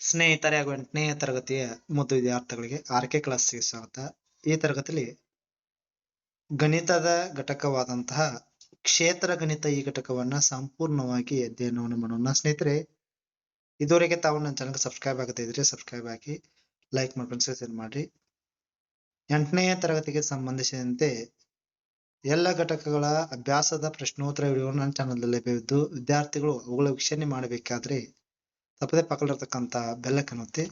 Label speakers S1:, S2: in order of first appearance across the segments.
S1: ಸ್ನೇಹಿತರೆ ಹಾಗೂ ಎಂಟನೇ ತರಗತಿಯ ಮುದ್ದು ವಿದ್ಯಾರ್ಥಿಗಳಿಗೆ ಆರಕೆ ಕ್ಲಾಸ್ಗೆ ಸ್ವಾಗತ. ಈ ತರಗತಿಯಲ್ಲಿ ಗಣಿತದ ಘಟಕವಾದಂತಹ ಕ್ಷೇತ್ರ ಗಣಿತ ಈ ಘಟಕವನ್ನ ಸಂಪೂರ್ಣವಾಗಿ ಅಧ್ಯಯನವನ್ನು ಮಾಡೋಣ. ಸ್ನೇಹಿತರೆ, ಇದುವರೆಗೆ ತಾವು ನನ್ನ ಚಾನಲ್ಗೆ ಸಬ್ಸ್ಕ್ರೈಬ್ ಆಗುತ್ತೆ ಇದ್ರೆ ಸಬ್ಸ್ಕ್ರೈಬ್ ಆಗಿ ಲೈಕ್ ಮಾಡ್ಕೊಂಡು ಶೇರ್ ಮಾಡಿ ಎಂಟನೇ ತರಗತಿಗೆ ಸಂಬಂಧಿಸಿದಂತೆ ಎಲ್ಲ ಘಟಕಗಳ ಅಭ್ಯಾಸದ ಪ್ರಶ್ನೋತ್ತರ ವಿಡಿಯೋ ನನ್ನ ಚಾನಲ್ನಲ್ಲಿ ಲಭ್ಯವಿದ್ದು ವಿದ್ಯಾರ್ಥಿಗಳು ಅವುಗಳ ವೀಕ್ಷಣೆ ಮಾಡಬೇಕಾದ್ರೆ ತಪ್ಪದೆ ಪಕ್ಕದಲ್ಲಿರ್ತಕ್ಕಂಥ ಬೆಲ್ಲಕ್ಕನ್ನು ಒತ್ತಿ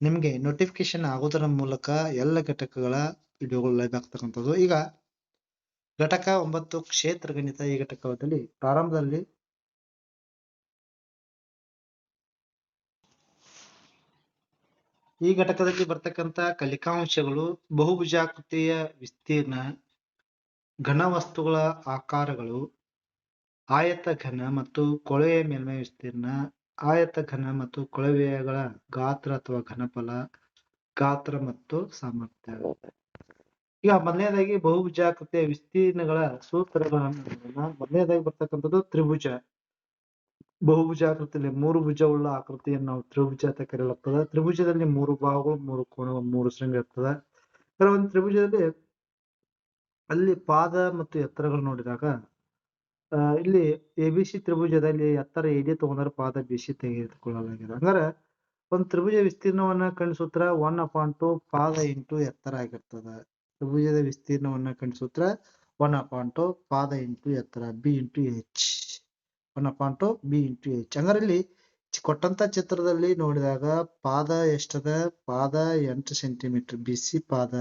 S1: ನಿಮಗೆ ನೋಟಿಫಿಕೇಶನ್ ಆಗೋದರ ಮೂಲಕ ಎಲ್ಲ ಘಟಕಗಳ ವಿಡಿಯೋಗಳು ಲೈವ್ ಆಗ್ತಕ್ಕಂಥದ್ದು. ಈಗ ಘಟಕ ಒಂಬತ್ತು ಕ್ಷೇತ್ರ ಗಣಿತ ಈ ಘಟಕದಲ್ಲಿ ಪ್ರಾರಂಭದಲ್ಲಿ ಈ ಘಟಕದಲ್ಲಿ ಬರ್ತಕ್ಕಂಥ ಕಲಿಕಾಂಶಗಳು, ಬಹುಭುಜಾಕೃತಿಯ ವಿಸ್ತೀರ್ಣ ಘನ ವಸ್ತುಗಳ ಆಕಾರಗಳು, ಆಯತ ಘನ ಮತ್ತು ಕೊಳೆಯ ಮೇಲ್ಮೈ ವಿಸ್ತೀರ್ಣ ಆಯತ ಘನ ಮತ್ತು ಕೊಳವೆಗಳ ಗಾತ್ರ ಅಥವಾ ಘನಫಲ, ಗಾತ್ರ ಮತ್ತು ಸಾಮರ್ಥ್ಯ. ಈಗ ಮೊದಲನೇದಾಗಿ ಬಹುಭುಜಾಕೃತಿಯ ವಿಸ್ತೀರ್ಣಗಳ ಸೂತ್ರಗಳನ್ನು ಮೊದಲನೇದಾಗಿ ಬರ್ತಕ್ಕಂಥದ್ದು ತ್ರಿಭುಜ. ಬಹುಭುಜಾಕೃತಿಯಲ್ಲಿ ಮೂರು ಭುಜವುಳ್ಳ ಆಕೃತಿಯನ್ನು ನಾವು ತ್ರಿಭುಜ ಅಂತ ಕರೆಯಲಾಗ್ತದೆ. ತ್ರಿಭುಜದಲ್ಲಿ ಮೂರು ಭಾಗಗಳು, ಮೂರು ಕೋಣ ಮೂರು ಶೃಂಗ ಇರ್ತದೆ. ಒಂದು ತ್ರಿಭುಜದಲ್ಲಿ ಅಲ್ಲಿ ಪಾದ ಮತ್ತು ಎತ್ತರಗಳು ನೋಡಿದಾಗ ಇಲ್ಲಿ ಎ ಬಿ ಸಿ ತ್ರಿಭುಜದಲ್ಲಿ ಎತ್ತರ ಎಡಿ ತಗೊಂಡ್ರೆ ಪಾದ ಬಿ ಸಿ ತೆಗೆದುಕೊಳ್ಳಲಾಗಿದೆ. ಹಂಗಾರೆ ಒಂದು ತ್ರಿಭುಜ ವಿಸ್ತೀರ್ಣವನ್ನ ಕಂಡು ಒನ್ ಅಪಾನ್ ಟು ಪಾದ ಇಂಟು ಎತ್ತರ ಆಗಿರ್ತದ. ತ್ರಿಭುಜದ ವಿಸ್ತೀರ್ಣವನ್ನ ಕಂಡು ಒನ್ ಅಪಾನ್ ಟು ಪಾದ ಇಂಟು ಎತ್ತರ B into H one upon two B into H ಹಂಗಾರೆ ಇಲ್ಲಿ ಕೊಟ್ಟಂತ ಚಿತ್ರದಲ್ಲಿ ನೋಡಿದಾಗ ಪಾದ ಎಷ್ಟದ? ಪಾದ ಎಂಟು ಸೆಂಟಿಮೀಟರ್ ಬಿಸಿ ಪಾದ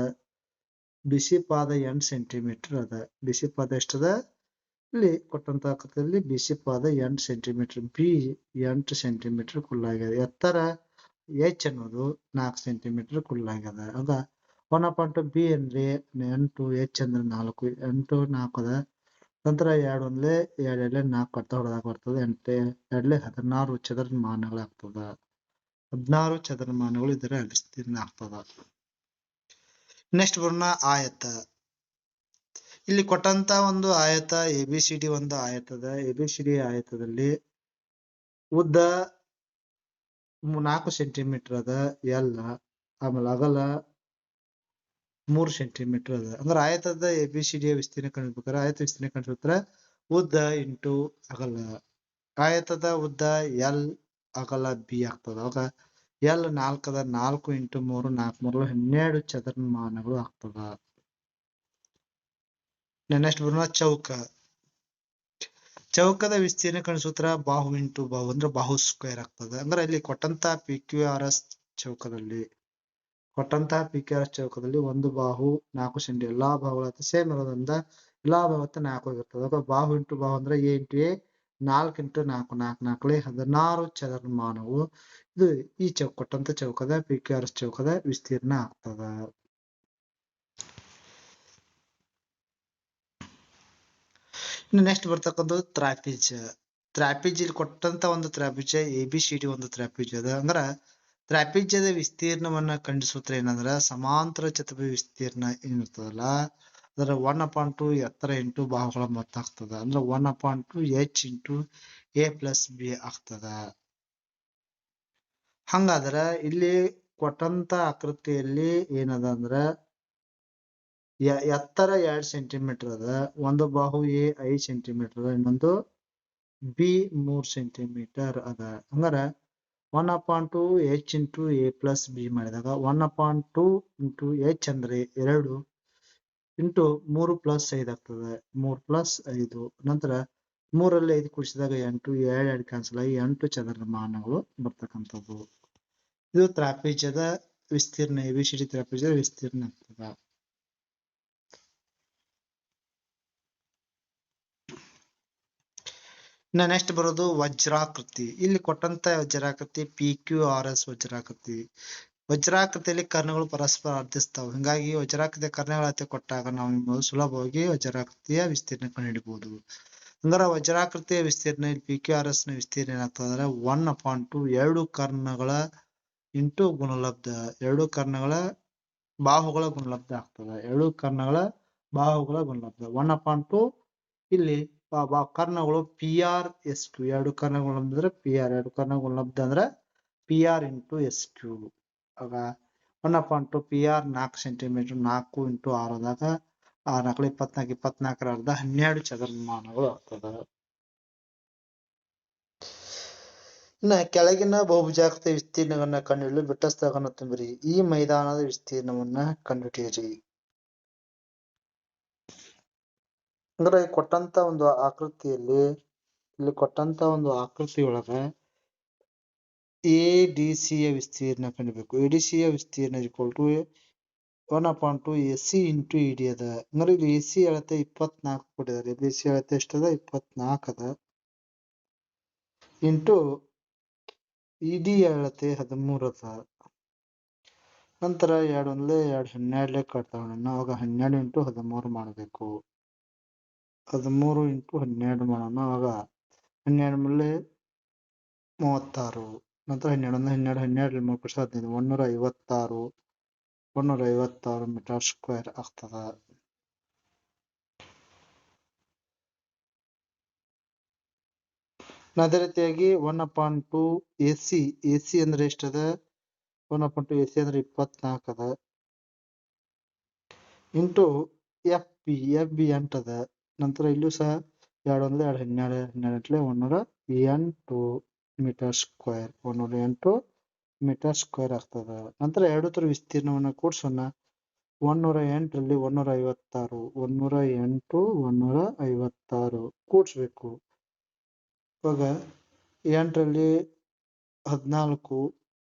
S1: ಬಿಸಿ ಪಾದ ಎಂಟು ಸೆಂಟಿಮೀಟರ್ ಅದ. ಬಿಸಿ ಪಾದ ಎಷ್ಟದ? ಇಲ್ಲಿ ಕೊಟ್ಟಂತ ಆಕೃತಿಯಲ್ಲಿ ಬಿಸಿ ಪಾದ ಎಂಟು ಸೆಂಟಿಮೀಟರ್ ಬಿ ಎಂಟು ಸೆಂಟಿಮೀಟರ್ ಕುಲ್ಲಾಗ್ಯದ ಎತ್ತರ ಎಚ್ ಅನ್ನೋದು ನಾಲ್ಕು ಸೆಂಟಿಮೀಟರ್ ಕುಲ್ಲಾಗ್ಯದ ಅದ ಒನ್ ಪಾಯಿಂಟ್ ಬಿ ಅಂದ್ರೆ ಎಂಟು ಎಚ್ ಅಂದ್ರೆ ನಾಲ್ಕು ಎಂಟು ನಾಲ್ಕು ಅದ. ನಂತರ ಎರಡು ಒಂದ್ಲೆ ಎರಡು ಎರಡ್ಲೆ ನಾಲ್ಕು ಅರ್ಥ ಹೊಡೆದಾಗ ಬರ್ತದೆ. ಎಂಟು ಎರಡ್ಲೆ ಹದಿನಾರು ಚದರ ಮಾನಗಳಾಗ್ತದ ಹದಿನಾರು ಚದರ ಮಾನಗಳು ಇದರ ವಿಸ್ತೀರ್ಣ ಆಗ್ತದ. ನೆಕ್ಸ್ಟ್ ಬರೋಣ ಆಯತ. ಇಲ್ಲಿ ಕೊಟ್ಟಂತ ಒಂದು ಆಯತ ಎ ಬಿ ಸಿ ಡಿ ಒಂದು ಆಯತದ ಎ ಬಿ ಸಿ ಡಿ ಆಯತದಲ್ಲಿ ಉದ್ದ ನಾಲ್ಕು ಸೆಂಟಿಮೀಟರ್ ಅದ ಎಲ್ ಆಮೇಲೆ ಅಗಲ ಮೂರು ಸೆಂಟಿಮೀಟರ್ ಅದ. ಅಂದ್ರೆ ಆಯತದ ಎ ಬಿ ಸಿ ಡಿ ವಿಸ್ತೀರ್ಣ ಕಂಡಿರ್ಬೇಕಾದ್ರೆ ಆಯತ ವಿಸ್ತೀರ್ಣ ಕಂಡಿರ್ತಾರೆ ಉದ್ದ ಇಂಟು ಅಗಲ. ಆಯತದ ಉದ್ದ ಎಲ್ ಅಗಲ ಬಿ ಆಗ್ತದ. ಅವಾಗ ಎಲ್ ನಾಲ್ಕದ ನಾಲ್ಕು ಇಂಟು ಮೂರು ನಾಲ್ಕು ಮೂರು ಹನ್ನೆರಡು ಚದರಮಾನಗಳು ಆಗ್ತದ. ನೆಕ್ಸ್ಟ್ ಬರೋಣ ಚೌಕ. ಚೌಕದ ವಿಸ್ತೀರ್ಣ ಕಾಣಿಸೂತ್ರ ಬಾಹು ಇಂಟು ಬಾಹು ಅಂದ್ರೆ ಬಾಹು ಸ್ಕ್ವೇರ್ ಆಗ್ತದೆ. ಅಂದ್ರೆ ಇಲ್ಲಿ ಕೊಟ್ಟಂತ ಪಿ ಕ್ಯೂ ಆರ್ ಎಸ್ ಚೌಕದಲ್ಲಿ ಕೊಟ್ಟಂತಹ ಪಿ ಕ್ಯೂ ಆರ್ ಎಸ್ ಚೌಕದಲ್ಲಿ ಒಂದು ಬಾಹು, ನಾಲ್ಕು ಶಂಡಿ ಎಲ್ಲಾ ಬಾಹುಗಳ ಸೇಮ್ ಇರೋದ್ರಿಂದ ಎಲ್ಲಾ ಬಾಹುತ್ತ ನಾಲ್ಕು ಆಗಿರ್ತದೆ. ಅಥವಾ ಬಾಹು ಇಂಟು ಬಾಹು ಅಂದ್ರೆ ಎ ಇಂಟು ಎ ನಾಲ್ಕು ಇಂಟು ನಾಲ್ಕು ನಾಲ್ಕು ನಾಲ್ಕಲೆ ಹದಿನಾರು ಚದರಮಾನವು ಇದು ಈ ಚೌಕ ಕೊಟ್ಟಂತ ಚೌಕದ ಪಿ ಕ್ಯೂ ಆರ್ ಎಸ್ ಚೌಕದ ವಿಸ್ತೀರ್ಣ ಆಗ್ತದ. ನೆಕ್ಸ್ಟ್ ಬರ್ತಕ್ಕಂಥದ್ದು ತ್ರಾಪಿಜ್ ತ್ರಾಪಿಜ್ ಇಲ್ಲಿ ಕೊಟ್ಟಂತ ಒಂದು ತ್ರಾಪಿಜ ಎ ಬಿ ಸಿ ಡಿ ಒಂದು ತ್ರಾಪಿಜ್ ಅದ. ಅಂದ್ರ ತ್ರಾಪಿಜ್ಯದ ವಿಸ್ತೀರ್ಣವನ್ನ ಸೂತ್ರ ಏನಂದ್ರ ಸಮಾಂತರ ಚತುರ್ಭುಜ ವಿಸ್ತೀರ್ಣ ಏನಿರ್ತದಲ್ಲ, ಅದರ ಒನ್ ಅಪಾನ್ ಟು ಎತ್ತರ ಇಂಟು ಬಾಹುಗಳ ಮೊತ್ತ ಆಗ್ತದ. ಅಂದ್ರೆ one upon two H into A plus B ಆಗ್ತದ. ಹಂಗಾದ್ರ ಇಲ್ಲಿ ಕೊಟ್ಟಂತ ಆಕೃತಿಯಲ್ಲಿ ಏನದ ಅಂದ್ರ ಎತ್ತರ ಎರಡ್ ಸೆಂಟಿಮೀಟರ್ ಅದ, ಒಂದು ಬಾಹು ಎ ಐದ್ ಸೆಂಟಿಮೀಟರ್ ಇನ್ನೊಂದು ಬಿ ಮೂರ್ ಸೆಂಟಿಮೀಟರ್ ಅದ. ಹಂಗಾರ one upon two H into A plus B ಮಾಡಿದಾಗ one upon two into H ಅಂದ್ರೆ ಎರಡು ಇಂಟು ಮೂರು ಪ್ಲಸ್ ಐದು ಆಗ್ತದೆ. ಮೂರು ಪ್ಲಸ್ ಐದು. ನಂತರ ಮೂರಲ್ಲಿ ಐದು ಕೂಡಿಸಿದಾಗ ಎಂಟು ಎರಡ್ ಎರಡು ಕ್ಯಾನ್ಸಲ್ ಆಗಿ ಎಂಟು ಚದರಮಾನಗಳು ಬರ್ತಕ್ಕಂಥದ್ದು. ಇದು ತ್ರಾಪಿಜ್ಯದ ವಿಸ್ತೀರ್ಣ ಎ ಬಿ ಸಿ ಡಿ ತ್ರಾಪಿಜ್ಯದ ವಿಸ್ತೀರ್ಣ ಆಗ್ತದ. ಇನ್ನ ನೆಕ್ಸ್ಟ್ ಬರೋದು ವಜ್ರಾಕೃತಿ. ಇಲ್ಲಿ ಕೊಟ್ಟಂತ ವಜ್ರಾಕೃತಿ ಪಿ ಕ್ಯೂ ಆರ್ ಎಸ್ ವಜ್ರಾಕೃತಿ. ವಜ್ರಾಕೃತಿಯಲ್ಲಿ ಕರ್ಣಗಳು ಪರಸ್ಪರ ಅರ್ಧಿಸ್ತಾವ ಹಿಂಗಾಗಿ ವಜ್ರಾಕೃತಿಯ ಕರ್ಣಗಳ ಕೊಟ್ಟಾಗ ನಾವು ಸುಲಭವಾಗಿ ವಜ್ರಾಕೃತಿಯ ವಿಸ್ತೀರ್ಣ ಕಂಡುಹಿಡಬಹುದು ಅಂದ್ರೆ ವಜ್ರಾಕೃತಿಯ ವಿಸ್ತೀರ್ಣ ಇಲ್ಲಿ ಪಿ ಕ್ಯೂ ಆರ್ ಎಸ್ನ ವಿಸ್ತೀರ್ಣ ಏನಾಗ್ತದೆ ಅಂದ್ರೆ ಒನ್ ಅಪಾನ್ ಟು ಎರಡು ಕರ್ಣಗಳ ಇಂಟು ಗುಣಲಬ್ಧ. ಎರಡು ಕರ್ಣಗಳ ಬಾಹುಗಳ ಗುಣಲಬ್ಧ ಆಗ್ತದೆ. ಎರಡು ಕರ್ಣಗಳ ಬಾಹುಗಳ ಗುಣಲಬ್ಧ. ಒನ್ ಅಪಾನ್ ಟು ಇಲ್ಲಿ ಕರ್ಣಗಳು ಪಿ ಆರ್ ಎಸ್ ಕ್ಯೂ ಎರಡು ಕರ್ಣಗಳು ಅಂದ್ರೆ ಪಿ ಆರ್ ಎರಡು ಕರ್ಣಗಳು ಲಬ್ಧ ಅಂದ್ರೆ P R into S Q ಆಗ one upon two P R ನಾಲ್ಕು ಸೆಂಟಿಮೀಟರ್ ನಾಲ್ಕು ಇಂಟು ಆರು ಆದಾಗ ಆರು ನಾಲ್ಕು ಇಪ್ಪತ್ನಾಲ್ಕು, ಇಪ್ಪತ್ನಾಲ್ಕರ ಅರ್ಧ ಹನ್ನೆರಡು ಚದರಮಾನಗಳು ಆಗ್ತದ. ಇನ್ನ ಕೆಳಗಿನ ಬಹುಭುಜಾಕೃತಿ ವಿಸ್ತೀರ್ಣವನ್ನ ಕಂಡುಹಿಡಿಯಲು ಬಿಟ್ಟ ಸ್ಥಳವನ್ನು ತುಂಬಿರಿ. ಈ ಮೈದಾನದ ವಿಸ್ತೀರ್ಣವನ್ನ ಕಂಡುಹಿಡಿಯಿರಿ. ಅಂದ್ರೆ ಕೊಟ್ಟಂತ ಒಂದು ಆಕೃತಿಯಲ್ಲಿ, ಇಲ್ಲಿ ಕೊಟ್ಟಂತ ಒಂದು ಆಕೃತಿ ಒಳಗ ಎ ಡಿ ಸಿ ಯ ವಿಸ್ತೀರ್ಣ ಕಂಡುಬೇಕು. ಎ ಡಿ ಸಿ ಯ ವಿಸ್ತೀರ್ಣ equal to one upon two A C into E D ಅದ. ಅಂದ್ರೆ ಇಲ್ಲಿ ಎ ಸಿ ಅಳತೆ ಇಪ್ಪತ್ನಾಲ್ಕು ಕೊಟ್ಟಿದ್ದಾರೆ. ಬಿ ಸಿ ಅಳತೆ ಎಷ್ಟದ? ಇಪ್ಪತ್ನಾಲ್ಕು ಅದ. ಇಂಟು ಇ ಡಿ ಅಳತೆ ಹದಿಮೂರು ಅದ. ನಂತರ ಎರಡು ಒಂದ್ಲೆ ಎರಡು ಹನ್ನೆರಡ್ಲೆ ಕಟ್ತಾವಣ್ಣ ಅವಾಗ ಹನ್ನೆರಡು ಇಂಟು ಹದಿಮೂರು ಮಾಡಬೇಕು. ಹದಿಮೂರು ಇಂಟು ಹನ್ನೆರಡು ಮಾಡೋಣ ಅವಾಗ ಹನ್ನೆರಡು ಮೇಲೆ ಮೂವತ್ತಾರು, ನಂತರ ಹನ್ನೆರಡು ಒಂದು ಹನ್ನೆರಡು ಹನ್ನೆರಡು ಮೂರು ಪಕ್ಷ ಹದಿನೈದು ಒಂದೂರ ಐವತ್ತಾರು ಒಂದೂರ ಐವತ್ತಾರು ಮೀಟರ್ ಸ್ಕ್ವೇರ್ ಆಗ್ತದ. ಅದೇ ರೀತಿಯಾಗಿ one upon two A C A C ಅಂದ್ರೆ ಎಷ್ಟದ? One upon two A C ಅಂದ್ರೆ ಇಪ್ಪತ್ನಾಲ್ಕು ಅದ into F B F B ಎಂಟದ. ನಂತರ ಇಲ್ಲೂ ಸಹ ಎರಡು ಅಂದರೆ ಎರಡು ಹನ್ನೆರಡು ಹನ್ನೆರಡು ಗಂಟಲೆ ಒಂದೂರ ಎಂಟು ಮೀಟರ್ ಸ್ಕ್ವೇರ್ ಒಂದೂರ ಎಂಟು ಮೀಟರ್ ಸ್ಕ್ವೇರ್ ಆಗ್ತದ. ನಂತರ ಎರಡು ತರ ವಿಸ್ತೀರ್ಣವನ್ನ ಕೂಡ್ಸೋಣ. ಒಂದೂರ ಎಂಟರಲ್ಲಿ ಒಂದೂರ ಐವತ್ತಾರು ಒಂದೂರ ಎಂಟು ಒಂದೂರ ಐವತ್ತಾರು ಕೂಡಿಸ್ಬೇಕು. ಇವಾಗ ಎಂಟರಲ್ಲಿ ಹದಿನಾಲ್ಕು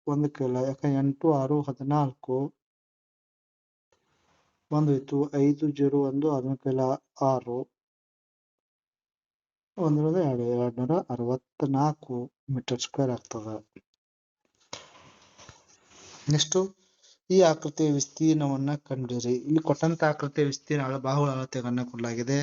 S1: ಒಂದಕ್ಕೆ ಇಲ್ಲ ಯಾಕೆ ಎಂಟು, ಆರು, ಹದಿನಾಲ್ಕು ಒಂದು ಇತ್ತು ಐದು ಜೀರೋ ಒಂದು ಅದಕ್ಕೆಲ್ಲ ಆರು. ಒಂದರದ ಎರಡು, ಎರಡ್ನೂರ ಅರವತ್ನಾಲ್ಕು ಮೀಟರ್ ಸ್ಕ್ವೇರ್ ಆಗ್ತದ. ನೆಕ್ಸ್ಟ್, ಈ ಆಕೃತಿಯ ವಿಸ್ತೀರ್ಣವನ್ನ ಕಂಡಿರಿ. ಇಲ್ಲಿ ಕೊಟ್ಟಂತ ಆಕೃತಿಯ ವಿಸ್ತೀರ್ಣ ಬಾಹುಳ ಅಳತೆಗಳನ್ನ ಕೊಡಲಾಗಿದೆ.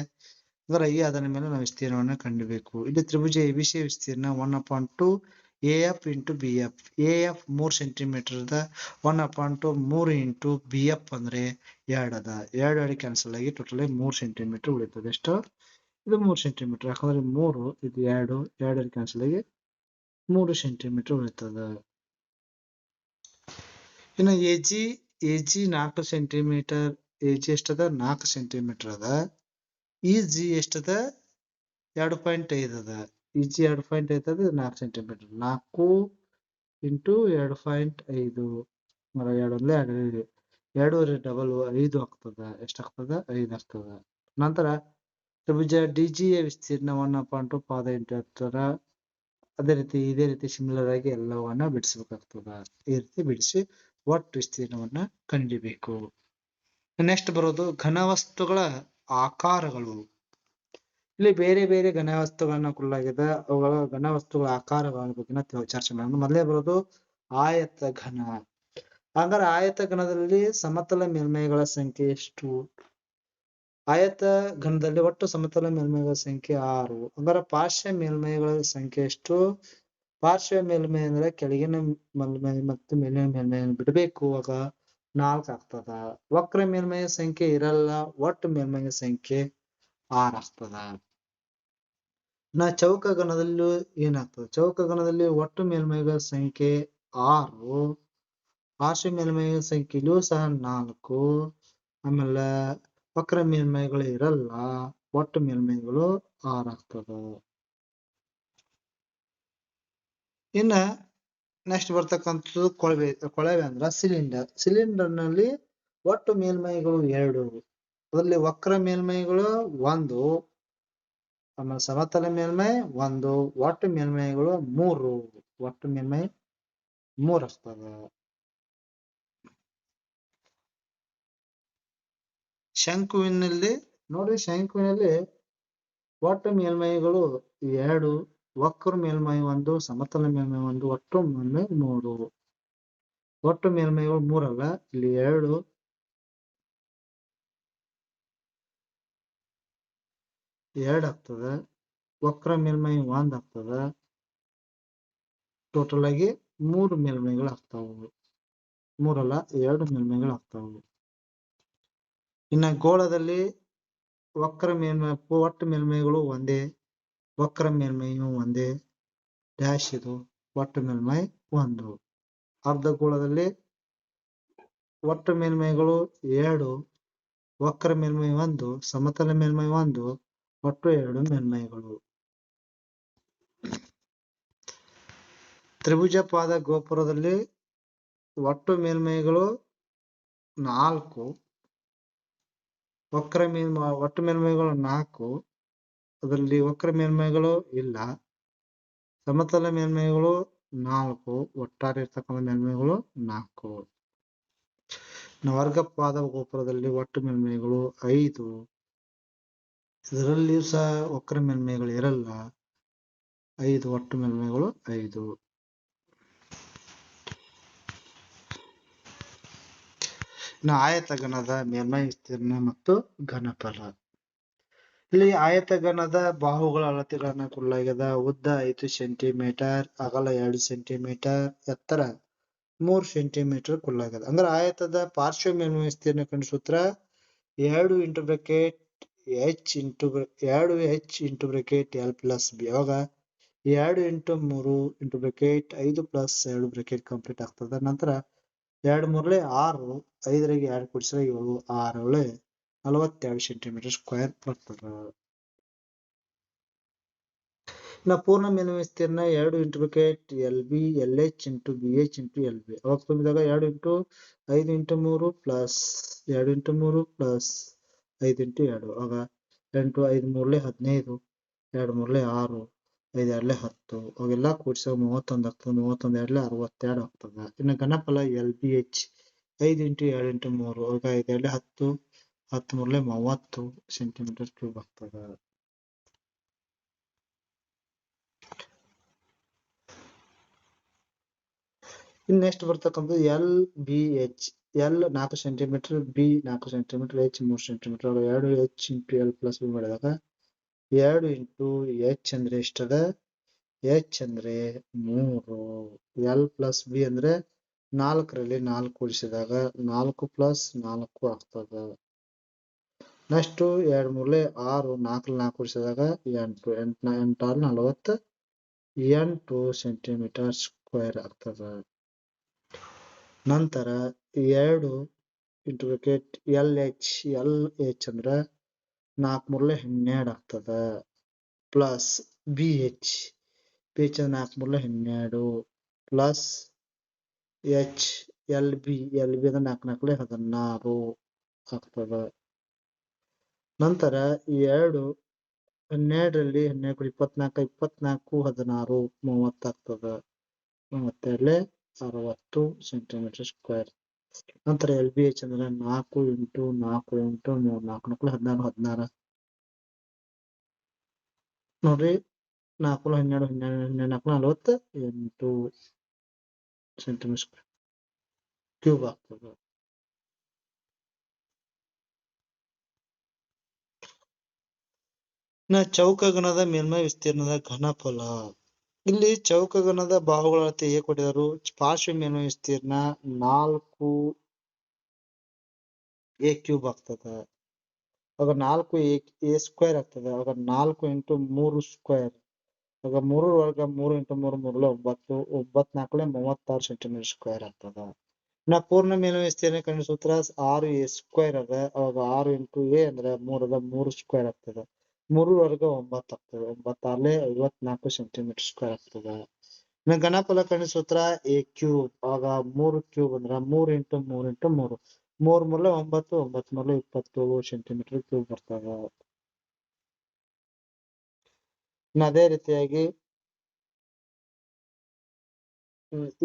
S1: ಅದರ ಈ ಆಧಾರದ ಮೇಲೆ ನಾವು ವಿಸ್ತೀರ್ಣವನ್ನ ಕಂಡಿಬೇಕು. ಇಲ್ಲಿ ತ್ರಿಭುಜ ಎ ವಿಷಯ ವಿಸ್ತೀರ್ಣ one upon two A F into B F A F ಮೂರು ಸೆಂಟಿಮೀಟರ್ ಅದ ಒನ್ ಅಪಾನ್ ಟು ಮೂರು ಇಂಟು ಬಿ ಎಫ್ ಅಂದರೆ ಎರಡು ಅದ. ಎರಡು ಎರಡು ಕ್ಯಾನ್ಸಲ್ ಆಗಿ ಟೋಟಲಿ ಮೂರು ಸೆಂಟಿಮೀಟರ್ ಉಳಿತದೆ. ಎಷ್ಟು? ಇದು ಮೂರು ಸೆಂಟಿಮೀಟರ್ ಯಾಕಂದ್ರೆ ಮೂರು, ಇದು ಎರಡು ಎರಡು ಕ್ಯಾನ್ಸಲ್ ಆಗಿ ಮೂರು ಸೆಂಟಿಮೀಟರ್ ಉಳಿತದ. ಇನ್ನು ಎ ಜಿ ಎ ಜಿ ನಾಲ್ಕು ಸೆಂಟಿಮೀಟರ್ ಎ ಜಿ ಎಷ್ಟದ? ನಾಲ್ಕು ಸೆಂಟಿಮೀಟರ್ ಅದ. ಇ ಜಿ ಎಷ್ಟದ? ಎರಡು ಪಾಯಿಂಟ್ ಐದು ಅದ. ಜಿ ಎರಡು ಪಾಯಿಂಟ್ ಐದು ಅದ ನಾಲ್ಕು ಸೆಂಟಿಮೀಟರ್ ನಾಲ್ಕು ಇಂಟು ಎರಡು ಪಾಯಿಂಟ್ ಐದು. ಮರ ಎರಡು ಒಂದ್ಲೆ ಎರಡು ಎರಡೂವರೆ ಡಬಲ್ ಐದು ಆಗ್ತದ. ಎಷ್ಟಾಗ್ತದ ಐದು ಆಗ್ತದ. ನಂತರ ತ್ರಿಭುಜ ಡಿ ಜಿ ಯ ವಿಸ್ತೀರ್ಣ ಒನ್ ಪಾಯಿಂಟ್ ಟು ಪಾದ ಇಂಟು ಹತ್ತರ ಅದೇ ರೀತಿ, ಇದೇ ರೀತಿ ಸಿಮಿಲರ್ ಆಗಿ ಎಲ್ಲವನ್ನ ಬಿಡಿಸಬೇಕಾಗ್ತದ. ಈ ರೀತಿ ಬಿಡಿಸಿ ಒಟ್ಟು ವಿಸ್ತೀರ್ಣವನ್ನ ಕಂಡಿಬೇಕು. ನೆಕ್ಸ್ಟ್ ಬರೋದು ಘನವಸ್ತುಗಳ ಆಕಾರಗಳು. ಇಲ್ಲಿ ಬೇರೆ ಬೇರೆ ಘನವಸ್ತುಗಳನ್ನ ಕೊಡಲಾಗಿದೆ ಅವುಗಳ ಘನವಸ್ತುಗಳ ಆಕಾರಗಳ ಬಗ್ಗೆ ಚರ್ಚೆ ಮಾಡೋಣ. ಮೊದಲೇ ಬರೋದು ಆಯತ ಘನ. ಹಂಗಾರೆ ಆಯತ ಘನದಲ್ಲಿ ಸಮತಲ ಮೇಲ್ಮೈಗಳ ಸಂಖ್ಯೆ ಎಷ್ಟು? ಆಯತ ಘನದಲ್ಲಿ ಒಟ್ಟು ಸಮತಲ ಮೇಲ್ಮೈಗಳ ಸಂಖ್ಯೆ ಆರು. ಅಂದ್ರೆ ಪಾರ್ಶ್ವ ಮೇಲ್ಮೈಗಳ ಸಂಖ್ಯೆ ಎಷ್ಟು? ಪಾರ್ಶ್ವ ಮೇಲ್ಮೈ ಅಂದ್ರೆ ಕೆಳಗಿನ ಮೇಲ್ಮೈ ಮತ್ತು ಮೇಲಿನ ಮೇಲ್ಮೈಯನ್ನು ಬಿಡಬೇಕು. ಆಗ ನಾಲ್ಕು ಆಗ್ತದ. ವಕ್ರ ಮೇಲ್ಮೈಯ ಸಂಖ್ಯೆ ಇರಲ್ಲ, ಒಟ್ಟು ಮೇಲ್ಮೈಯ ಸಂಖ್ಯೆ ಆರ್ ಆಗ್ತದ. ನಾ ಚೌಕ ಗಣದಲ್ಲೂ ಏನಾಗ್ತದೆ? ಚೌಕ ಗಣದಲ್ಲಿ ಒಟ್ಟು ಮೇಲ್ಮೈಗಳ ಸಂಖ್ಯೆ ಆರು. ಪಾರ್ಶ್ವ ಮೇಲ್ಮೈಗಳ ಸಂಖ್ಯೆಲೂ ಸಹ ನಾಲ್ಕು. ಆಮೇಲೆ ವಕ್ರ ಮೇಲ್ಮೈಗಳು ಇರಲ್ಲ, ಒಟ್ಟು ಮೇಲ್ಮೈಗಳು ಆರಾಗ್ತದ ಇನ್ನ ನೆಕ್ಸ್ಟ್ ಬರ್ತಕ್ಕಂಥದ್ದು ಕೊಳವೆ ಕೊಳವೆ ಅಂದ್ರ ಸಿಲಿಂಡರ್ ಸಿಲಿಂಡರ್ನಲ್ಲಿ ಒಟ್ಟು ಮೇಲ್ಮೈಗಳು ಎರಡು. ಅದರಲ್ಲಿ ವಕ್ರ ಮೇಲ್ಮೈಗಳು ಒಂದು ಆಮೇಲೆ ಸಮತಲ ಮೇಲ್ಮೈ ಒಂದು, ಒಟ್ಟು ಮೇಲ್ಮೈಗಳು ಮೂರು. ಒಟ್ಟು ಮೇಲ್ಮೈ ಮೂರ್ ಆಗ್ತದ ಶಂಕುವಿನಲ್ಲಿ, ನೋಡಿ ಶಂಕುವಿನಲ್ಲಿ ಒಟ್ಟು ಮೇಲ್ಮೈಗಳು ಎರಡು, ವಕ್ರ ಮೇಲ್ಮೈ ಒಂದು, ಸಮತಲ ಮೇಲ್ಮೈ ಒಂದು, ಒಟ್ಟು ಮೇಲ್ಮೈ ಮೂರು. ಒಟ್ಟು ಮೇಲ್ಮೈಗಳು ಮೂರಲ್ಲ, ಇಲ್ಲಿ ಎರಡು ಎರಡ್ ಆಗ್ತದ. ವಕ್ರ ಮೇಲ್ಮೈ ಒಂದ್ ಆಗ್ತದ. ಟೋಟಲ್ ಆಗಿ ಮೂರು ಮೇಲ್ಮೈಗಳು ಆಗ್ತಾವು ಮೂರಲ್ಲ ಎರಡು ಮೇಲ್ಮೈಗಳು ಆಗ್ತಾವು ಇನ್ನ ಗೋಳದಲ್ಲಿ ವಕ್ರ ಮೇಲ್ಮೈ, ಒಟ್ಟು ಮೇಲ್ಮೈಗಳು ಒಂದೇ, ವಕ್ರ ಮೇಲ್ಮೈಯು ಒಂದೇ, ಡ್ಯಾಶ್ ಇದು, ಒಟ್ಟು ಮೇಲ್ಮೈ ಒಂದು. ಅರ್ಧಗೋಳದಲ್ಲಿ ಒಟ್ಟು ಮೇಲ್ಮೈಗಳು ಎರಡು, ವಕ್ರ ಮೇಲ್ಮೈ ಒಂದು, ಸಮತಲ ಮೇಲ್ಮೈ ಒಂದು ಒಟ್ಟು ಎರಡು ಮೇಲ್ಮೈಗಳು. ತ್ರಿಭುಜ ಪಾದ ಗೋಪುರದಲ್ಲಿ ಒಟ್ಟು ಮೇಲ್ಮೈಗಳು ನಾಲ್ಕು. ವಕ್ರ ಮೇಲ್ಮ ಒಟ್ಟು ಮೇಲ್ಮೈಗಳು ನಾಲ್ಕು. ಅದರಲ್ಲಿ ವಕ್ರ ಮೇಲ್ಮೈಗಳು ಇಲ್ಲ. ಸಮತಲ ಮೇಲ್ಮೈಗಳು ನಾಲ್ಕು. ಒಟ್ಟಾರೆ ಇರ್ತಕ್ಕಂಥ ಮೇಲ್ಮೈಗಳು ನಾಲ್ಕು. ನವರ್ಗಪಾದ ವರ್ಗ ಪಾದ ಗೋಪುರದಲ್ಲಿ ಒಟ್ಟು ಮೇಲ್ಮೈಗಳು ಐದು. ಇದರಲ್ಲಿಯೂ ಸಹ ವಕ್ರ ಮೇಲ್ಮೈಗಳು ಇರಲ್ಲ. ಐದು ಒಟ್ಟು ಮೇಲ್ಮೈಗಳು ಐದು. ಇನ್ನು ಆಯತಗಣದ ಮೇಲ್ಮೈ ವಿಸ್ತೀರ್ಣ ಮತ್ತು ಘನಫಲ. ಇಲ್ಲಿ ಆಯತಗಣದ ಬಾಹುಗಳ ಅಳತೆಗಳನ್ನ ಕೊಡಲಾಗ್ಯದ ಉದ್ದ ಐದು ಸೆಂಟಿಮೀಟರ್, ಅಗಲ ಎರಡು ಸೆಂಟಿಮೀಟರ್, ಎತ್ತರ ಮೂರು ಸೆಂಟಿಮೀಟರ್ ಕೊಡಲಾಗ್ಯದ ಅಂದ್ರೆ ಆಯತದ ಪಾರ್ಶ್ವ ಮೇಲ್ಮೈ ವಿಸ್ತೀರ್ಣ ಕಂಡು ಸೂತ್ರ ಎರಡು ಇಂಟು ಬ್ರಾಕೆಟ್ ಎಚ್ ಇಂಟು ಎರಡು H into bracket L plus B ಅವಾಗ ಎರಡು ಇಂಟು ಮೂರು ಇಂಟು ಬ್ರೆಕೆಟ್ ಐದು ಪ್ಲಸ್ ಎರಡು ಬ್ರೆಕೆಟ್ ಕಂಪ್ಲೀಟ್ ಆಗ್ತದೆ. ನಂತರ ಎರಡು ಮೂರಲೆ ಆರು, ಐದರಿಗೆ ಎರಡು ಕೊಡಿಸಿದ್ರೆ ಏಳು ಆರು ಏಳೆ ನಲವತ್ತೆರಡು ಸೆಂಟಿಮೀಟರ್ ಸ್ಕ್ವೇರ್ ಬರ್ತದೆ. ಇನ್ನು ಪೂರ್ಣ ಮೇಲ್ಮೈ ವಿಸ್ತೀರ್ಣ ಎರಡು into bracket L B L H into B H into L B ಅವಾಗ ತುಂಬಿದಾಗ ಎರಡು ಇಂಟು ಐದು ಇಂಟು ಮೂರು ಪ್ಲಸ್ ಎರಡು ಇಂಟು ಮೂರು ಪ್ಲಸ್ ಐದು ಇಂಟು ಎರಡು, ಆಗ ಎಂಟು, ಐದು ಮೂರಲೆ ಹದಿನೈದು, ಎರಡು ಮೂರಲೆ ಆರು, ಐದು ಎರಡ್ಲೆ ಹತ್ತು ಅವೆಲ್ಲ ಕೂಡ್ಸಿದಾಗ ಮೂವತ್ತೊಂದು ಆಗ್ತದೆ, ಮೂವತ್ತೊಂದು ಎರಡ್ಲೆ ಅರವತ್ತೆರಡು ಆಗ್ತದೆ. ಇನ್ನು ಘನಫಲ ಎಲ್ ಬಿ ಎಚ್ ಐದು ಇಂಟು ಎರಡು ಇಂಟು ಮೂರು, ಆಗ ಐದು ಎರಡ್ಲೆ ಹತ್ತು ಹತ್ತು ಮೂರಲೆ ಮೂವತ್ತು ಸೆಂಟಿಮೀಟರ್ ಕ್ಯೂಬ್ ಆಗ್ತದೆ. ಇನ್ನು ನೆಕ್ಸ್ಟ್ ಬರ್ತಕ್ಕಂಥದ್ದು ಎಲ್ ಬಿ ಎಚ್ ಎಲ್ ನಾಲ್ಕು ಸೆಂಟಿಮೀಟರ್ ಬಿ ನಾಲ್ಕು ಸೆಂಟಿಮೀಟರ್ ಎಚ್ ಮೂರು ಸೆಂಟಿಮೀಟರ್ ಎರಡು H into L plus B ಮಾಡಿದಾಗ ಎರಡು ಇಂಟು ಎಚ್ ಅಂದ್ರೆ ಎಷ್ಟದ? ಎಚ್ ಅಂದ್ರೆ ಮೂರು. ಎಲ್ ಪ್ಲಸ್ ಬಿ ಅಂದ್ರೆ ನಾಲ್ಕರಲ್ಲಿ ನಾಲ್ಕು ಕೂಡಿಸಿದಾಗ ನಾಲ್ಕು ಪ್ಲಸ್ ನಾಲ್ಕು ಆಗ್ತದ. ನೆಕ್ಸ್ಟ್ ಎರಡು ಮೂರಲೆ ಆರು ನಾಲ್ಕು ನಾಲ್ಕು ಕೂಡಿಸಿದಾಗ ಎಂಟು. ಎಂಟು ಎಂಟಾರು ನಲವತ್ತ ಎಂಟು ಸೆಂಟಿಮೀಟರ್ ಸ್ಕ್ವೇರ್ ಆಗ್ತದ. ನಂತರ ಎರಡು into bracket L H L H ಅಂದ್ರ ನಾಲ್ಕು ಮೂರ್ಲೆ ಹನ್ನೆರಡು ಆಗ್ತದ. Plus B H B H ನಾಲ್ಕು ಮೂರಲೆ ಹನ್ನೆರಡು. Plus H L B L B ಅಂದ್ರೆ ನಾಲ್ಕು ನಾಲ್ಕಲೆ ಹದಿನಾರು ಆಗ್ತದ. ನಂತರ ಎರಡು ಹನ್ನೆರಡರಲ್ಲಿ ಹನ್ನೆರಡು ಇಪ್ಪತ್ನಾಲ್ಕು ಇಪ್ಪತ್ನಾಲ್ಕು ಹದಿನಾರು ಮೂವತ್ತಾಗ್ತದ ಮೂವತ್ತೆರಡ್ಲೆ ಅರವತ್ತು ಸೆಂಟಿಮೀಟರ್ ಸ್ಕ್ವೇರ್ ನಂತರ ಎಲ್ ಬಿ ಎಚ್ ಅಂದ್ರೆ ನಾಲ್ಕು ಇಂಟು ನಾಲ್ಕು ಇಂಟು ಮೂರು, ನಾಲ್ಕು ನಾಲ್ಕು ಹದಿನಾರು ಹದಿನಾರು. ನೋಡ್ರಿ, ನಾಲ್ಕು ಹನ್ನೆರಡು ಹನ್ನೆರಡು ಹನ್ನೆರಡು, ನಾಲ್ಕು ನಲವತ್ತ ಎಂಟು ಸೆಂಟಿಮೀಟರ್ ಸ್ಕ್ವೇರ್ ಕ್ಯೂಬ್ ಆಗ್ತದೆ ಚೌಕ ಗಣದ ಮೇಲ್ಮೈ ವಿಸ್ತೀರ್ಣದ ಘನಫಲ. ಇಲ್ಲಿ ಚೌಕಗಣದ ಬಾಹುಗಳ ಅಳತೆ ಹೇಗೆ ಕೊಟ್ಟಿದರು ಪಾರ್ಶ್ವ ಮೇಲ್ಮೈ ವಿಸ್ತೀರ್ಣ ನಾಲ್ಕು ಎ ಕ್ಯೂಬ್ ಆಗ್ತದ. ಆಗ ನಾಲ್ಕು ಎ ಎ ಸ್ಕ್ವೇರ್ ಆಗ್ತದೆ. ಆಗ ನಾಲ್ಕು ಇಂಟು ಮೂರು ಸ್ಕ್ವೇರ್ ಆಗ ಮೂರು ವರ್ಗ ಮೂರು ಇಂಟು ಮೂರು ಮೂರಲೆ ಒಂಬತ್ತು. ಒಂಬತ್ತು ನಾಲ್ಕಲೆ ಮೂವತ್ತಾರು ಸೆಂಟಿಮೀಟರ್ ಸ್ಕ್ವೇರ್ ಆಗ್ತದ. ಇನ್ನ ಪೂರ್ಣ ಮೇಲ್ಮೈ ವಿಸ್ತೀರ್ಣ ಕಂಡು ಸೂತ್ರ ಆರು ಎ ಸ್ಕ್ವೇರ್ ಅದ. ಅವಾಗ ಆರು ಇಂಟು ಎ ಅಂದ್ರೆ ಮೂರದ ಮೂರು ಸ್ಕ್ವೇರ್ ಆಗ್ತದ. ಮೂರು ವರ್ಗ ಒಂಬತ್ತು ಆಗ್ತದೆ. ಒಂಬತ್ತಾರ್ಲೆ ಐವತ್ನಾಲ್ಕು ಸೆಂಟಿಮೀಟರ್ ಸ್ಕ್ವೇರ್ ಆಗ್ತದ. ಇನ್ನು ಘನಫಲ ಕಂಡು ಸೂತ್ರ ಎ ಕ್ಯೂಬ್ ಆಗ ಮೂರು ಕ್ಯೂಬ್ ಅಂದ್ರ ಮೂರು ಇಂಟು ಮೂರು ಇಂಟು ಮೂರು. ಮೂರ್ ಮೂರ್ಲೆ ಒಂಬತ್ತು ಒಂಬತ್ತು ಮೂರ್ಲೆ ಇಪ್ಪತ್ತೇಳು ಸೆಂಟಿಮೀಟರ್ ಕ್ಯೂಬ್ ಬರ್ತದ. ಅದೇ ರೀತಿಯಾಗಿ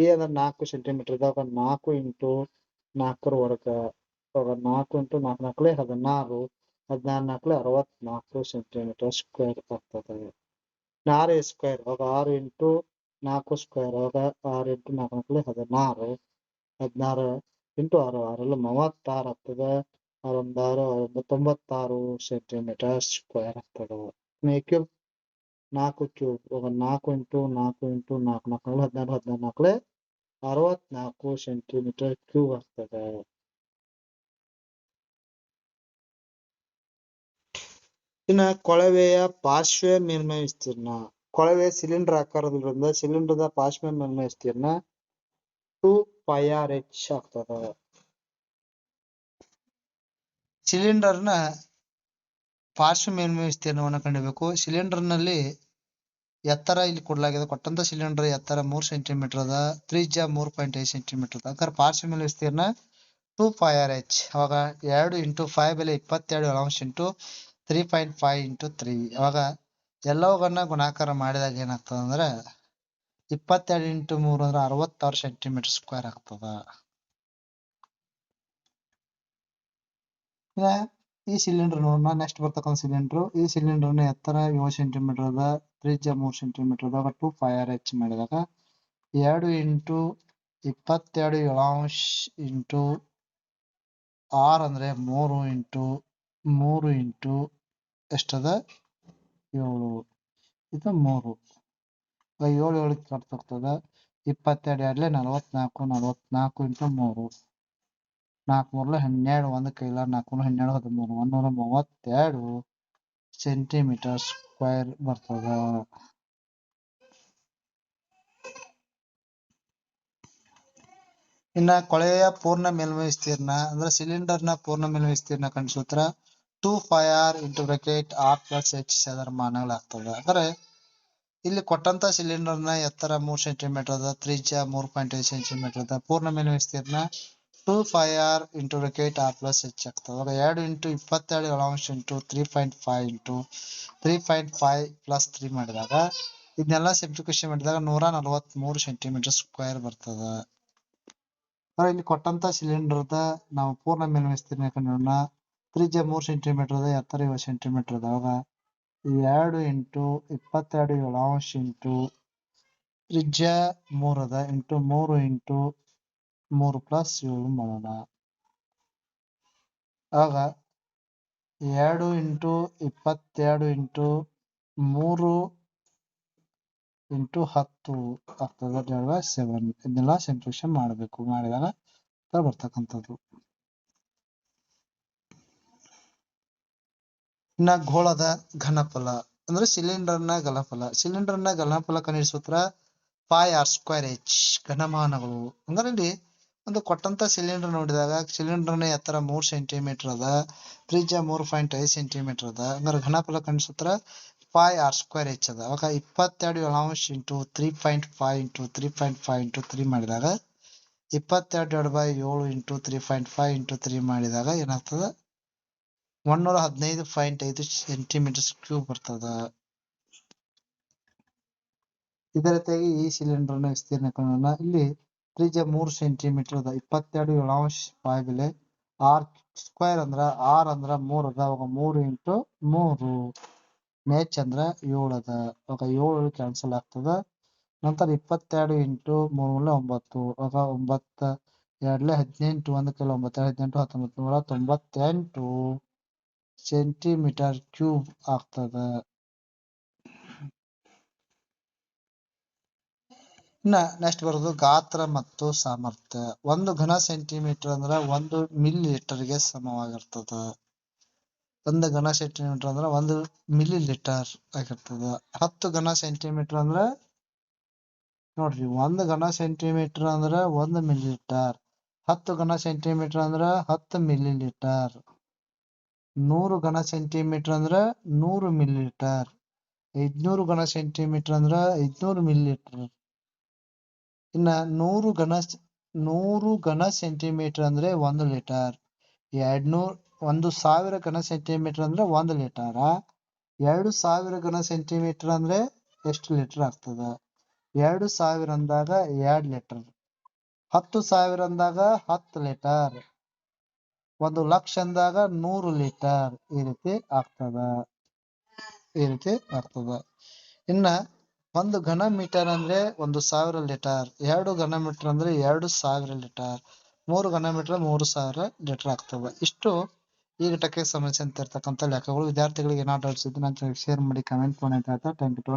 S1: ಎ ಅಂದ್ರೆ ನಾಲ್ಕು ಸೆಂಟಿಮೀಟರ್ ಇದಾಗ ನಾಲ್ಕು ಇಂಟು ನಾಲ್ಕರ ವರ್ಗ ಅವಾಗ ನಾಲ್ಕು ಇಂಟು ನಾಲ್ಕು ನಾಲ್ಕಲೆ ಹದಿನಾರು. ಹದಿನಾರು ನಾಲ್ಕಲೆ ಅರವತ್ನಾಲ್ಕು ಸೆಂಟಿಮೀಟರ್ ಸ್ಕ್ವೇರ್ ಆಗ್ತದೆ ಆರು ಸ್ಕ್ವೇರ್ ಅವಾಗ ಆರು ಇಂಟು ನಾಲ್ಕು ಸ್ಕ್ವೇರ್ ಅವಾಗ ಆರು ಇಂಟು ನಾಲ್ಕು ನಾಲ್ಕಲೆ ಹದಿನಾರು ಹದಿನಾರು ಇಂಟು ಆರು ಆರಲ್ಲಿ ಮೂವತ್ತಾರು ಆಗ್ತದೆ. ಆರೊಂದು ಆರು ಆರೊಂದು ತೊಂಬತ್ತಾರು ಸೆಂಟಿಮೀಟರ್ ಸ್ಕ್ವೇರ್ ಆಗ್ತದೆ. ಕ್ಯೂಬ್ ನಾಲ್ಕು ಕ್ಯೂಬ್ ನಾಲ್ಕು ಇಂಟು ನಾಲ್ಕು ಇಂಟು ನಾಲ್ಕು ನಾಲ್ಕು ಹದಿನಾರು ಹದಿನಾರು ನಾಲ್ಕಲೆ ಅರವತ್ನಾಲ್ಕು ಸೆಂಟಿಮೀಟರ್ ಕ್ಯೂಬ್ ಆಗ್ತದೆ. ಇನ್ನ ಕೊಳವೆಯ ಪಾರ್ಶ್ವ ಮೇಲ್ಮೈ ವಿಸ್ತೀರ್ಣ ಕೊಳವೆ ಸಿಲಿಂಡರ್ ಆಕಾರದಲ್ಲಿರೋದ್ರಿಂದ ಸಿಲಿಂಡರ್ದ ಪಾರ್ಶ್ವ ಮೇಲ್ಮೈ ವಿಸ್ತೀರ್ಣ ಟು ಪೈ ಆರ್ ಎಚ್ ಆಗ್ತದ. ಸಿಲಿಂಡರ್ನ ಪಾರ್ಶ್ವ ಮೇಲ್ಮೈ ವಿಸ್ತೀರ್ಣವನ್ನು ಕಂಡಿಬೇಕು. ಸಿಲಿಂಡರ್ನಲ್ಲಿ ಎತ್ತರ ಇಲ್ಲಿ ಕೊಡಲಾಗಿದೆ. ಕೊಟ್ಟಂತ ಸಿಲಿಂಡರ್ ಎತ್ತರ ಮೂರು ಸೆಂಟಿಮೀಟರ್ ಅದ. ತ್ರಿಜ್ಯ ಮೂರ್ ಪಾಯಿಂಟ್ ಐದು ಸೆಂಟಿಮೀಟರ್ ಅದ. ಅದರ ಪಾರ್ಶ್ವ ಮೇಲ್ಮೈ ವಿಸ್ತೀರ್ಣ ಟೂ ಫೈ ಆರ್ ಎಚ್ ಅವಾಗ ಎರಡು ಇಂಟು ಫೈವ್ ಬೆಲೆ ಇಪ್ಪತ್ತೆರಡು ಅಂಶ into three point five into three ಇವಾಗ ಎಲ್ಲವನ್ನ ಗುಣಾಕಾರ ಮಾಡಿದಾಗ ಏನಾಗ್ತದ ಅಂದ್ರೆ ಇಪ್ಪತ್ತೆರಡು ಇಂಟು ಮೂರು ಅಂದ್ರೆ ಅರವತ್ತಾರು ಸೆಂಟಿಮೀಟರ್ ಸ್ಕ್ವೇರ್ ಆಗ್ತದ. ಈ ಸಿಲಿಂಡರ್ ನೋಡೋಣ ನೆಕ್ಸ್ಟ್ ಬರ್ತಕ್ಕಂಥ ಸಿಲಿಂಡರ್ ಈ ಸಿಲಿಂಡರ್ನ ಎತ್ತರ ಏಳು ಸೆಂಟಿಮೀಟರ್ ಅದ ತ್ರಿಜ್ಯ ಮೂರು ಸೆಂಟಿಮೀಟರ್ ಅದಾಗ ಟೂ ಫೈವ್ ಆರ್ ಎಚ್ ಮಾಡಿದಾಗ ಎರಡು ಇಂಟು ಇಪ್ಪತ್ತೆರಡು ಏಳಾಂಶ ಇಂಟು ಆರ್ ಅಂದ್ರೆ ಮೂರು ಇಂಟು ಮೂರು ಇಂಟು ಎಷ್ಟದ? ಏಳು. ಇದು ಮೂರು. ಏಳು ಏಳು ಕಟ್ತೋಗ್ತದ ಇಪ್ಪತ್ತೆರಡು ಎರಡ್ಲೆ ನಲವತ್ನಾಲ್ಕು ನಲವತ್ನಾಲ್ಕು ಇಂಟು ಮೂರು. ನಾಲ್ಕು ಮೂರ್ಲೆ ಹನ್ನೆರಡು, ಒಂದು ಕೈಲ ನಾಲ್ಕು ಹನ್ನೆರಡು ಹದಿಮೂರು, ಒಂದೂರ ಮೂವತ್ತೆರಡು ಸೆಂಟಿಮೀಟರ್ ಸ್ಕ್ವೇರ್ ಬರ್ತದ. ಇನ್ನ ಕೊಳೆಯ ಪೂರ್ಣ ಮೇಲ್ಮೈ ವಿಸ್ತೀರ್ಣ ಅಂದ್ರೆ ಸಿಲಿಂಡರ್ನ ಪೂರ್ಣ ಮೇಲ್ಮೈ ವಿಸ್ತೀರ್ಣ ಕಂಡು ಸೂತ್ರ two pi R into bracket R plus H ಅದರ ಮಾನಗಳಾಗ್ತದ ಅಂದ್ರೆ ಇಲ್ಲಿ ಕೊಟ್ಟಂತ ಸಿಲಿಂಡರ್ನ ಎತ್ತರ ಮೂರ್ ಸೆಂಟಿಮೀಟರ್ ಅದ ತ್ರಿಜ್ಯ ಮೂರ್ ಪಾಯಿಂಟ್ ಐದು ಸೆಂಟಿಮೀಟರ್ ಅದ ಪೂರ್ಣ ಮೇಲ್ಮೈ ವಿಸ್ತೀರ್ಣ two pi R into bracket R plus H ಆಗ್ತದೆ. ಅವಾಗ ಎರಡು ಇಂಟು ಇಪ್ಪತ್ತೆರಡು ಏಳಾಂಶ into three point five into three point five plus three ಮಾಡಿದಾಗ ಇದನ್ನೆಲ್ಲ ಸಿಂಪ್ಲಿಕೇಶನ್ ಮಾಡಿದಾಗ ನೂರ ನಲವತ್ತ್ ಮೂರು ಸೆಂಟಿಮೀಟರ್ ಸ್ಕ್ವೇರ್ ಬರ್ತದ. ಅಂದ್ರೆ ಇಲ್ಲಿ ಕೊಟ್ಟಂತ ಸಿಲಿಂಡರ್ದ ನಾವು ಪೂರ್ಣ ಮೇಲ್ಮೈ ವಿಸ್ತೀರ್ಣ ಕಂಡುಹಿಡಿಯೋಣ. ತ್ರಿಜ್ಯ ಮೂರು ಸೆಂಟಿಮೀಟರ್ ಅದ ಎತ್ತರ ಏಳು ಸೆಂಟಿಮೀಟರ್ ಅದ ಅವಾಗ ಎರಡು ಇಂಟು ಇಪ್ಪತ್ತೆರಡು ಏಳಾಂಶ ಇಂಟು ತ್ರಿಜ್ಯ ಮೂರು ಅದ ಇಂಟು ಮೂರು ಇಂಟು ಮೂರು ಪ್ಲಸ್ ಏಳು ಮಾಡೋಣ ಆಗ ಎರಡು ಇಂಟು ಇಪ್ಪತ್ತೆರಡು ಇಂಟು ಮೂರು ಇಂಟು ಹತ್ತು ಆಗ್ತದೆ ಸೆವೆನ್ ಇದನ್ನೆಲ್ಲ ಸಿಂಪ್ಲಿಫಿಕೇಶನ್ ಮಾಡಬೇಕು. ಮಾಡಿದಾಗ ಬರ್ತಕ್ಕಂಥದ್ದು. ಇನ್ನ ಗೋಳದ ಘನಫಲ. ಅಂದ್ರೆ ಸಿಲಿಂಡರ್ನ ನ ಘನಫಲ ಸಿಲಿಂಡರ್ನ ಘನಫಲ ಕನಿಷ್ಠ ಸೂತ್ರ ಫೈ ಆರ್ ಸ್ಕ್ವೇರ್ ಎಚ್ ಘನಮಾನಗಳು. ಅಂದ್ರೆ ಇಲ್ಲಿ ಒಂದು ಕೊಟ್ಟಂತ ಸಿಲಿಂಡರ್ ನೋಡಿದಾಗ ಸಿಲಿಂಡರ್ನ ನ ಎತ್ತರ ಮೂರ್ ಸೆಂಟಿಮೀಟರ್ ಅದ ತ್ರಿಜ್ಯ ಮೂರ್ ಪಾಯಿಂಟ್ ಐದು ಸೆಂಟಿಮೀಟರ್ ಅದ. ಅಂದ್ರೆ ಘನಫಲ ಕನಿಷ್ಠ ಸೂತ್ರ ಫೈ ಆರ್ ಸ್ಕ್ವೇರ್ ಎಚ್ ಅದ. ಅವಾಗ ಇಪ್ಪತ್ತೆರಡು ಏಳಾಂಶ into three point five into three point five into three ಮಾಡಿದಾಗ, ಇಪ್ಪತ್ತೆರಡು ಎರಡು ಬೈ ಏಳು into three point five into three ಮಾಡಿದಾಗ ಏನಾಗ್ತದ? ಒಂದೂರ ಹದಿನೈದು ಪಾಯಿಂಟ್ ಐದು ಸೆಂಟಿಮೀಟರ್ ಕ್ಯೂಬ್ ಬರ್ತದ. ಇದೇ ರೀತಿಯಾಗಿ ಈ ಸಿಲಿಂಡರ್ನ ವಿಸ್ತೀರ್ಣ ಕಾಣೋಣ ಇಲ್ಲಿ ತ್ರಿಜ್ಯ ಮೂರು ಸೆಂಟಿಮೀಟರ್ ಅದ. ಇಪ್ಪತ್ತೆರಡು ಏಳಾಂಶ ಬೆಲೆ ಆರ್ ಸ್ಕ್ವೇರ್ ಅಂದ್ರ ಆರ್ ಅಂದ್ರ ಮೂರ್ ಅದ. ಅವಾಗ ಮೂರು ಇಂಟು ಮೂರು. ಮ್ಯಾಚ್ ಅಂದ್ರ ಏಳು ಅದ. ಅವಾಗ ಏಳು ಕ್ಯಾನ್ಸಲ್ ಆಗ್ತದ. ನಂತರ ಇಪ್ಪತ್ತೆರಡು ಇಂಟು ಮೂರಲೆ ಒಂಬತ್ತು. ಅವಾಗ ಒಂಬತ್ತ ಎರಡ್ಲೆ ಹದಿನೆಂಟು ಒಂದು ಕಿಲೋ ಒಂಬತ್ತೆರಡು, ಹದಿನೆಂಟು, ಹತ್ತೊಂಬತ್ತು, ನೂರ ತೊಂಬತ್ತೆಂಟು. ಸೆಂಟಿಮೀಟರ್ ಕ್ಯೂಬ್ ಆಗ್ತದ. ಇನ್ನ ನೆಕ್ಸ್ಟ್ ಬರೋದು ಗಾತ್ರ ಮತ್ತು ಸಾಮರ್ಥ್ಯ. ಒಂದು ಘನ ಸೆಂಟಿಮೀಟರ್ ಅಂದ್ರ ಒಂದು ಮಿಲಿ ಲೀಟರ್ಗೆ ಸಮವಾಗಿರ್ತದ. ಒಂದು ಘನ ಸೆಂಟಿಮೀಟರ್ ಅಂದ್ರ ಒಂದು ಮಿಲಿ ಲೀಟರ್ ಆಗಿರ್ತದ. ಹತ್ತು ಘನ ಸೆಂಟಿಮೀಟರ್ ಅಂದ್ರ ನೋಡ್ರಿ, ಒಂದು ಘನ ಸೆಂಟಿಮೀಟರ್ ಅಂದ್ರ ಒಂದು ಮಿಲಿ ಲೀಟರ್ ಹತ್ತು ಘನ ಸೆಂಟಿಮೀಟರ್ ಅಂದ್ರ ಹತ್ತು ಮಿಲಿ ಲೀಟರ್ ನೂರು ಘನ ಸೆಂಟಿಮೀಟರ್ ಅಂದ್ರ ನೂರು ಮಿಲಿಲೀಟರ್ ಐದ್ನೂರು ಘನ ಸೆಂಟಿಮೀಟರ್ ಅಂದ್ರ ಐದ್ನೂರು ಮಿಲಿಲೀಟರ್ ಇನ್ನ ನೂರು ಘನ ನೂರು ಘನ ಸೆಂಟಿಮೀಟರ್ ಅಂದ್ರೆ ಒಂದ್ ಲೀಟರ್ ಎರಡ್ನೂರ್, ಒಂದು ಸಾವಿರ ಘನ ಸೆಂಟಿಮೀಟರ್ ಅಂದ್ರೆ ಒಂದ್ ಲೀಟರ್ ಎರಡು ಸಾವಿರ ಘನ ಸೆಂಟಿಮೀಟರ್ ಅಂದ್ರೆ ಎಷ್ಟು ಲೀಟರ್ ಆಗ್ತದ? ಎರಡು ಸಾವಿರ ಅಂದಾಗ ಎರಡ್ ಲೀಟರ್ ಹತ್ತು ಸಾವಿರ ಅಂದಾಗ ಹತ್ತು ಲೀಟರ್ ಒಂದು ಲಕ್ಷ ಅಂದಾಗ ನೂರು ಲೀಟರ್ ಈ ರೀತಿ ಆಗ್ತದ. ಈ ರೀತಿ ಆಗ್ತದ. ಇನ್ನ ಒಂದು ಘನ ಮೀಟರ್ ಅಂದ್ರೆ ಒಂದು ಸಾವಿರ ಲೀಟರ್, ಎರಡು ಘನ ಮೀಟರ್ ಅಂದ್ರೆ ಎರಡು ಸಾವಿರ ಲೀಟರ್, ಮೂರು ಘನ ಮೀಟರ್ ಮೂರು ಸಾವಿರ ಲೀಟರ್ ಆಗ್ತವೆ ಇಷ್ಟು ಈ ಘಟಕ್ಕೆ ಸಂಬಂಧಿಸಿದಂತೆ ಇರ್ತಕ್ಕಂಥ ಲೆಕ್ಕಗಳು ವಿದ್ಯಾರ್ಥಿಗಳಿಗೆ ಏನಾದ್ರು ಡೌಟ್ಸ್ ಇದ್ರೆ ನಾನು ಶೇರ್ ಮಾಡಿ ಕಮೆಂಟ್ ಮಾಡಿ ಅಂತ ಹೇಳ್ತಾ ಥ್ಯಾಂಕ್ ಯು ಟು